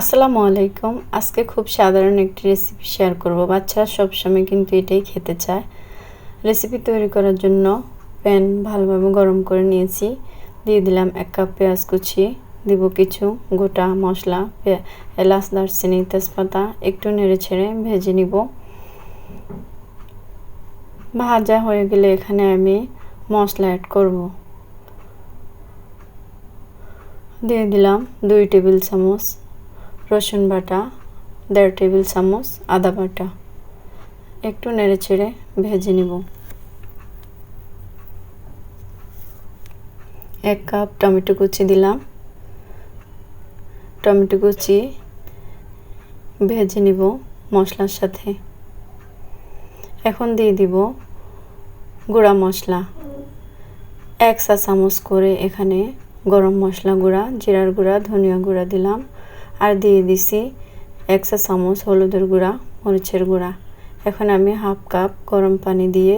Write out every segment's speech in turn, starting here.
আসসালামু আলাইকুম। আজকে খুব সাধারণ একটি রেসিপি শেয়ার করব। বাচ্চারা সবসময় কিন্তু এটাই খেতে চায়। রেসিপি তৈরি করার জন্য প্যান ভালোভাবে গরম করে নিয়েছি। দিয়ে দিলাম এক কাপ পেঁয়াজ কুচি। দিব কিছু গোটা মশলা এলাচ, দারচিনি, তেজপাতা। একটু নেড়ে ছেড়ে ভেজে নিব। ভাজা হয়ে গেলে এখানে আমি মশলা অ্যাড করব। দিয়ে দিলাম দুই টেবিল চামচ রসুন বাটা, দেড় টেবিল চামচ আদা বাটা। একটু নেড়ে চেড়ে ভেজে নিব। এক কাপ টমেটো কুচি দিলাম। টমেটো কুচি ভেজে নিব মশলার সাথে। এখন দিয়ে দিব গুঁড়া মশলা। এক চা চামচ করে এখানে গরম মশলা গুঁড়া, জিরার গুঁড়া, ধনিয়া গুঁড়া দিলাম। আর দিয়ে দিছি এক চা চামচ হলুদের গুঁড়া, মরিচের গুঁড়া। এখন আমি হাফ কাপ গরম পানি দিয়ে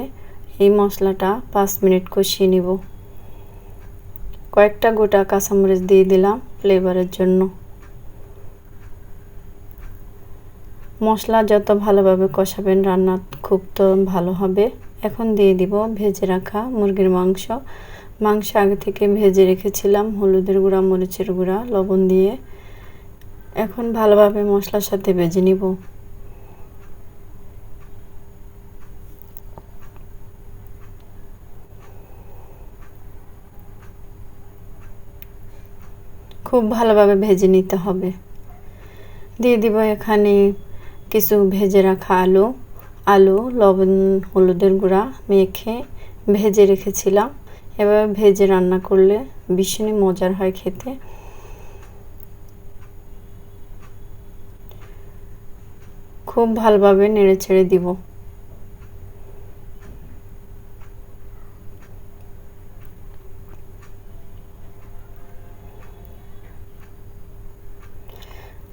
এই মশলাটা পাঁচ মিনিট কষিয়ে নিব। কয়েকটা গোটা কাঁচামরিচ দিয়ে দিলাম ফ্লেভারের জন্য। মশলা যত ভালোভাবে কষাবেন রান্না খুব তো ভালো হবে। এখন দিয়ে দিব ভেজে রাখা মুরগির মাংস। মাংস আগে থেকে ভেজে রেখেছিলাম হলুদের গুঁড়া, মরিচের গুঁড়া, লবণ দিয়ে। এখন ভালোভাবে মশলার সাথে ভেজে নিব। খুব ভালোভাবে ভেজে নিতে হবে। দিয়ে দিব এখানে কিছু ভেজে রাখা আলু আলু, লবণ, হলুদের গুঁড়া মেখে ভেজে রেখেছিলাম। এবার ভেজে রান্না করলে ভীষণই মজার হয় খেতে। খুব ভালোভাবে নেড়ে ছেড়ে দিব।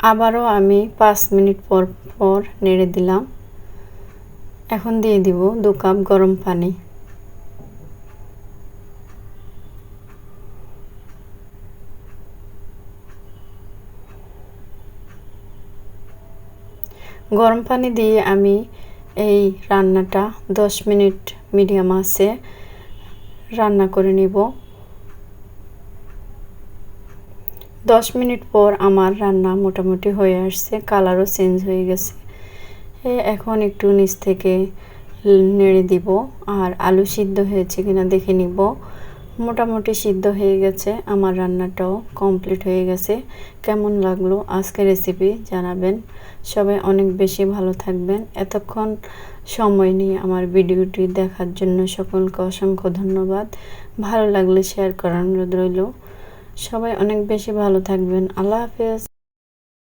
আবারও আমি পাঁচ মিনিট পর পর নেড়ে দিলাম। এখন দিয়ে দিব দু কাপ গরম পানি। গরম পানি দিয়ে আমি এই রান্নাটা দশ মিনিট মিডিয়াম আছে রান্না করে নিব। দশ মিনিট পর আমার রান্না মোটামুটি হয়ে আসছে, কালারও চেঞ্জ হয়ে গেছে। এখন একটু নিচ থেকে নেড়ে দিব, আর আলু সিদ্ধ হয়েছে কিনা দেখে নিব। মোটামুটি সিদ্ধ হয়ে গেছে। আমার রান্নাটাও কমপ্লিট হয়ে গেছে। কেমন লাগল আজকে রেসিপি জানাবেন। সবাই অনেক বেশি ভালো থাকবেন। এতক্ষণ সময় নিয়ে আমার ভিডিওটি দেখার জন্য সকলকে অসংখ্য ধন্যবাদ। ভালো লাগলে শেয়ার অনুরোধ রইল। সবাই অনেক বেশি ভালো থাকবেন। আল্লাহ হাফেজ।